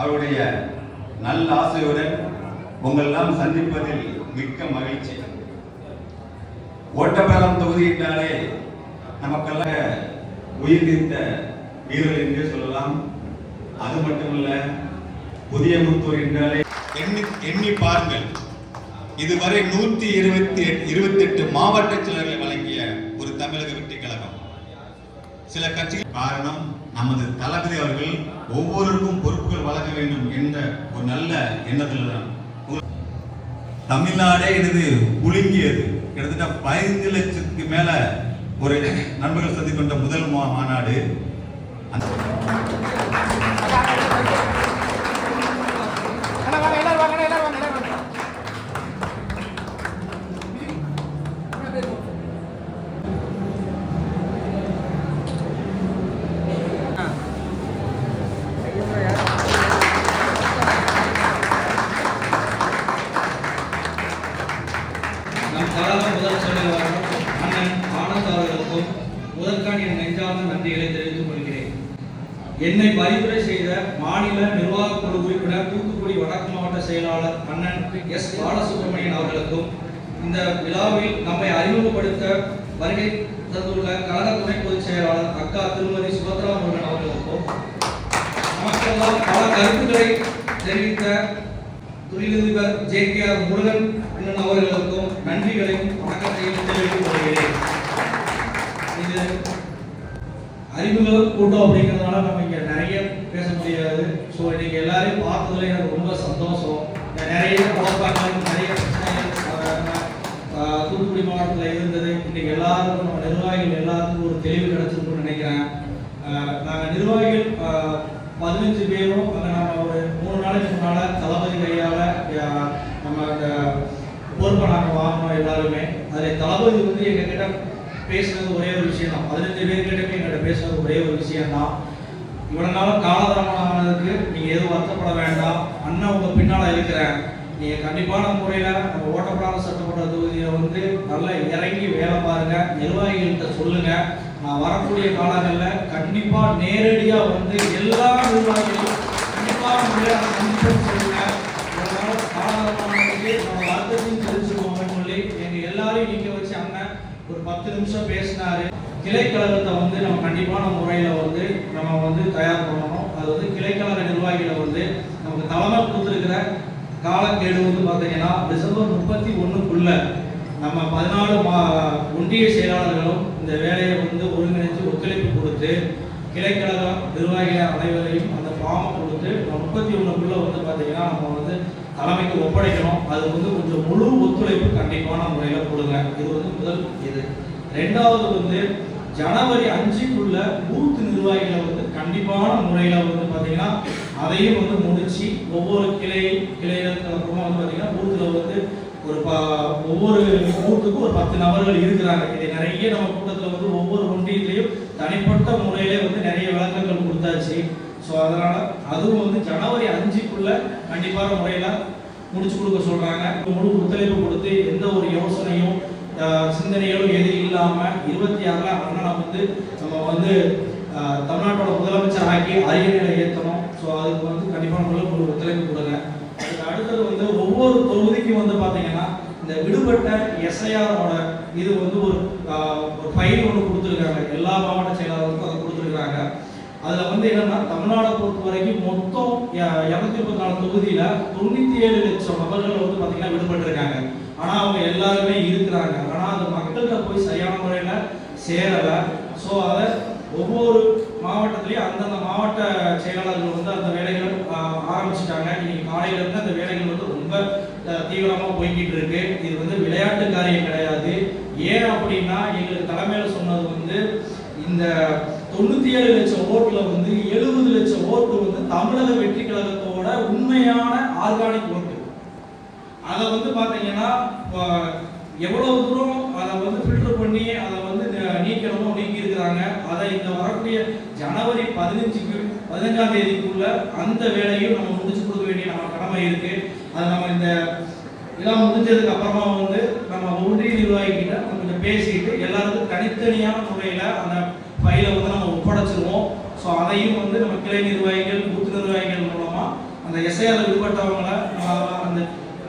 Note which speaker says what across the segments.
Speaker 1: அவருடைய நல்ல ஆசையுடன் உங்களெல்லாம் சந்திப்பதில் மிக்க மகிழ்ச்சி. ஓட்டப்பலம் தொகுதியிட்டாலே நமக்கெல்லாம் உயிர் நீத்த வீரர்கள் என்றே சொல்லலாம். அது மட்டுமல்ல புதிய முத்தூர் என்றாலே எண்ணி எண்ணி பாருங்கள். இதுவரை நூத்தி இருபத்தி இருபத்தெட்டு மாவட்ட செயலர்கள் சில கட்சிகள் காரணம் நமது தளபதி அவர்கள் ஒவ்வொருவருக்கும் பொறுப்புகள் வழங்க வேண்டும் என்ற ஒரு நல்ல எண்ணத்தில் தான் தமிழ்நாடே இது குலுங்கியது கிட்டத்தட்ட பதினைந்து லட்சத்துக்கு மேல ஒரு நண்பர்கள் சந்தி கொண்ட முதல் மா- மாநாடு.
Speaker 2: Thank
Speaker 3: you. கழக முதல் செயலாளர் அண்ணன் ஆனந்த் அவர்களுக்கும் முதற்கான் என் நெஞ்சார்ந்த நன்றிகளை தெரிவித்துக் கொள்கிறேன். என்னை பரிந்துரை செய்த மாநில நிர்வாக குழு உறுப்பினர் தூத்துக்குடி வடக்கு மாவட்ட செயலாளர் அண்ணன் எஸ். பாலசுப்ரமணியன் அவர்களுக்கும் இந்த விழாவில் நம்மை அறிமுகப்படுத்த வருகை தந்துள்ள கழக துணை பொதுச் செயலாளர் அக்கா திருமதி சுபத்ரா முருகன் அவர்களுக்கும் நமக்கெல்லாம் பல கருத்துக்களை தெரிவித்த தொழிலதிபர் ஜே கே ஆர் முருகன் அண்ணன் அவர்களுக்கும் நன்றிகளையும் வணக்கத்தையும் தெரிவித்துக் கொள்கிறேன். இது அறிமுக கூட்டம் அப்படிங்கிறதுனால நம்ம இங்கே நிறைய பேச முடியாது. ஸோ இன்னைக்கு எல்லாரையும் பார்த்ததுல எனக்கு ரொம்ப சந்தோஷம். நிறைய பார்ப்பாங்க நிறைய தூத்துக்குடி மாவட்டத்தில் இருந்தது. இன்னைக்கு எல்லாருக்கும் நம்ம நிர்வாகிகள் எல்லாருக்கும் ஒரு தெளிவு கிடைச்சிருக்கும்னு நினைக்கிறேன். நாங்கள் நிர்வாகிகள் பதினஞ்சு பேரும் அங்கே நம்ம ஒரு நாளைக்கு முன்னால தளபதி கையால் நம்ம அந்த பொறுப்பை நாங்கள் வாங்கினோம் எல்லாருமே அதில் தளபதி வந்து எங்ககிட்ட பேசுனது ஒரே ஒரு விஷயம் தான் பதினஞ்சு பேர்கிட்ட எங்ககிட்ட பேசுனது ஒரே ஒரு விஷயம் தான் இவ்வளவு நாளும் காலதாமதமானதுக்கு நீங்கள் எதுவும் வருத்தப்பட வேண்டாம். அண்ணன் உங்கள் பின்னால் இருக்கிறேன் நீங்கள் கண்டிப்பான முறையில் நம்ம ஓட்டப்படாத சட்டமன்ற தொகுதியை வந்து நல்லா இறங்கி வேலை பாருங்கள் நிர்வாகிகள்கிட்ட சொல்லுங்கள் நான் வரக்கூடிய காலங்களில் கண்டிப்பாக நேரடியாக வந்து எல்லா நிர்வாகிகளும் ஒரு பத்து நிமிஷம் பேசினாரு கிளைக்கழகத்தை வந்து நம்ம கண்டிப்பான முறையில் வந்து நம்ம வந்து தயார் பண்ணணும் அது வந்து கிளைக்கழக நிர்வாகிகளை வந்து நமக்கு தலைமை கொடுத்துருக்கிற காலக்கெடு வந்து பார்த்தீங்கன்னா டிசம்பர் முப்பத்தி ஒண்ணுக்குள்ள நம்ம பதினாலு மா ஒன்றிய செயலாளர்களும் இந்த வேலையை வந்து ஒருங்கிணைத்து ஒத்துழைப்பு கொடுத்து கிளைக்கழக நிர்வாகிகள் அனைவரையும் ஃபார்மை கொடுத்து முப்பத்தி ஒன்றுக்குள்ளே வந்து பார்த்தீங்கன்னா நம்ம வந்து தலைமைக்கு ஒப்படைக்கணும். அது வந்து கொஞ்சம் முழு ஒத்துழைப்பு கண்டிப்பான முறையில் கொடுங்க. இது வந்து முதல் இது. ரெண்டாவது வந்து ஜனவரி அஞ்சுக்குள்ள பூத் நிர்வாகிகளை வந்து கண்டிப்பான முறையில் வந்து பார்த்தீங்கன்னா அதையும் வந்து முடிச்சு ஒவ்வொரு கிளை கிளைகளுக்கு அப்புறமா வந்து பார்த்தீங்கன்னா பூத்தில் வந்து ஒரு ப ஒவ்வொரு பூத்துக்கும் ஒரு பத்து நபர்கள் இருக்கிறாங்க. இதை நிறைய நம்ம கூட்டத்தில் வந்து ஒவ்வொரு ஒன்றியத்திலையும் தனிப்பட்ட முறையிலே வந்து நிறைய விளக்கங்கள் கொடுத்தாச்சு. ஸோ அதனால் அதுவும் வந்து ஜனவரி அஞ்சுக்குள்ள கண்டிப்பான முறையில் முடிச்சு கொடுக்க சொல்றாங்க. முழு ஒத்துழைப்பு கொடுத்து எந்த ஒரு யோசனையும் சிந்தனைகளும் எதுவும் இல்லாமல் இருபத்தி ஆறில் அண்ணனை வந்து நம்ம வந்து தமிழ்நாட்டோட முதலமைச்சர் ஆக்கி அரியணையில ஏற்றணும் ஸோ அதுக்கு வந்து கண்டிப்பான முறையில் ஒரு ஒத்துழைப்பு கொடுங்க. அதுக்கு அடுத்தது வந்து ஒவ்வொரு தொகுதிக்கும் வந்து பார்த்தீங்கன்னா இந்த விடுபட்ட எஸ்ஐஆரோட இது வந்து ஒரு ஒரு ஃபைல் ஒன்று கொடுத்துருக்காங்க. எல்லா மாவட்ட செயலாளருக்கும் அதை கொடுத்துருக்காங்க. அதுல வந்து என்னன்னா தமிழ்நாடை பொறுத்த வரைக்கும் மொத்தம் இருநூத்தி முப்பத்தி நாலு தொகுதியில தொண்ணூத்தி ஏழு லட்சம் நபர்கள் வந்து பாத்தீங்கன்னா விடுபட்டிருக்காங்க. ஆனா அவங்க எல்லாருமே இருக்கிறாங்க. ஆனா அது மக்கள்கிட்ட போய் சரியான முறையில சேரல. சோ அதை ஒவ்வொரு மாவட்டத்திலயும் அந்தந்த மாவட்ட செயலாளர்கள் வந்து அந்த வேலைகள் ஆரம்பிச்சிட்டாங்க ஆரம்பிச்சுட்டாங்க. இன்னைக்கு காலையில இருந்து அந்த வேலைகள் வந்து ரொம்ப தீவிரமாக தீவிரமா போய்கிட்டு இருக்கு. இது வந்து விளையாட்டு காரியம் கிடையாது இந்த தொண்ணூத்தி ஏழு லட்சம் ஓட்டுல வந்து எழுபது லட்சம் ஓட்டு வந்து தமிழக வெற்றி கழகத்தோட உண்மையான ஆர்கானிக் ஓட்டு அதை வந்து பாத்தீங்கன்னா எவ்வளவு தூரம் அதை வந்து ஃபில்டர் பண்ணி அதை வந்து ந- நீக்கணுமோ நீக்கி இருக்கிறாங்க அதை இந்த வரக்கூடிய ஜனவரி பதினஞ்சுக்கு பதினஞ்சாம் தேதிக்குள்ள அந்த வேலையும் நம்ம முடிச்சு கொடுக்க வேண்டிய நம்ம கடமை இருக்கு. அதை நம்ம இந்த இதெல்லாம் முடிஞ்சதுக்கு அப்புறமா வந்து நம்ம ஒன்றிய நிர்வாகிகிட்ட கொஞ்சம் பேசிட்டு எல்லாருக்கும் தனித்தனியான முறையில் அந்த ஃபைலை வந்து நம்ம ஒப்படைச்சிருவோம். ஸோ அதையும் வந்து நம்ம கிளை நிர்வாகிகள் பூத் நிர்வாகிகள் மூலமாக அந்த எஸ்ஐஆர் விடுபட்டவங்களை நம்ம அந்த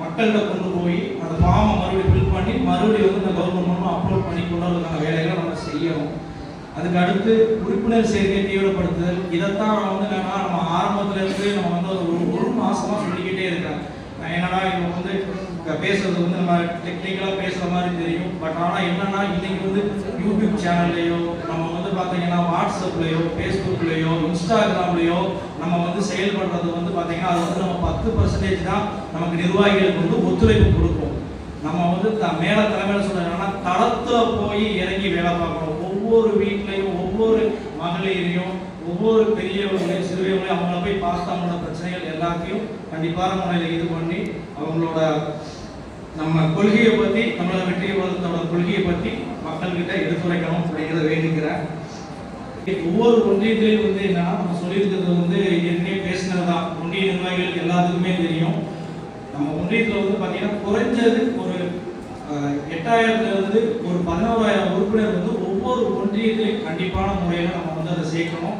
Speaker 3: மக்கள்கிட்ட கொண்டு போய் மறுபடியும் ஃபில் பண்ணி மறுபடியும் வந்து இந்த கவர்மெண்ட் மூலமாக அப்லோட் பண்ணி கொண்டு வரதுக்கான வேலைகளை நம்ம செய்யணும். அதுக்கு அடுத்து உறுப்பினர் சேர்க்கை தீவிரப்படுத்துதல். இதைத்தான் நான் வந்து என்னன்னா நம்ம ஆரம்பத்துலேருந்து நம்ம வந்து ஒரு ஒரு மாதமாக சொல்லிக்கிட்டே இருக்கேன். நான் என்னடா இவங்க வந்து பேசுறது வந்து நம்ம டெக்னிக்கலாக பேசுற மாதிரி தெரியும். பட் ஆனால் என்னன்னா இன்னைக்கு வந்து யூடியூப் சேனல்லையோ நம்ம வந்து பார்த்தீங்கன்னா வாட்ஸ்அப்லையோ ஃபேஸ்புக்லையோ இன்ஸ்டாகிராம்லையோ நம்ம வந்து செயல்படுறது வந்து பார்த்தீங்கன்னா அது வந்து நம்ம பத்து பர்சன்டேஜ் தான் நமக்கு நிர்வாகிகளுக்கு வந்து ஒத்துழைப்பு கொடுக்கும். நம்ம வந்து த- மேல தலைமையில சொல்றதுன்னா தளத்துல போய் இறங்கி வேலை பார்க்கணும். ஒவ்வொரு வீட்லயும் ஒவ்வொரு மகளிரையும் ஒவ்வொரு பெரியவங்களையும் சிறுவங்களையும் அவங்கள போய் பார்த்து அவங்களோட பிரச்சனைகள் எல்லாத்தையும் கண்டிப்பான முறையில் இது பண்ணி அவங்களோட நம்ம கொள்கையை பற்றி நம்மளோட வெற்றி விவாதத்தோட கொள்கையை பற்றி மக்கள்கிட்ட எடுத்துரைக்கணும் அப்படிங்கிறத வேண்டிக்கிறேன். ஒவ்வொரு ஒன்றியத்திலையும் வந்து என்னன்னா நம்ம சொல்லியிருக்கிறது வந்து ஏற்கனவே பேசினது தான் ஒன்றிய நிர்வாகிகளுக்கு எல்லாத்துக்குமே தெரியும். நம்ம ஒன்றியத்தில் வந்து பார்த்தீங்கன்னா குறைஞ்சது ஒரு எட்டாயிரத்துலேருந்து எட்டாயிரத்துல ஒரு பதினோராயிரம் உறுப்பினர் வந்து ஒவ்வொரு ஒன்றியத்திலையும் கண்டிப்பான முறையில் நம்ம வந்து அதை சேர்க்கணும்.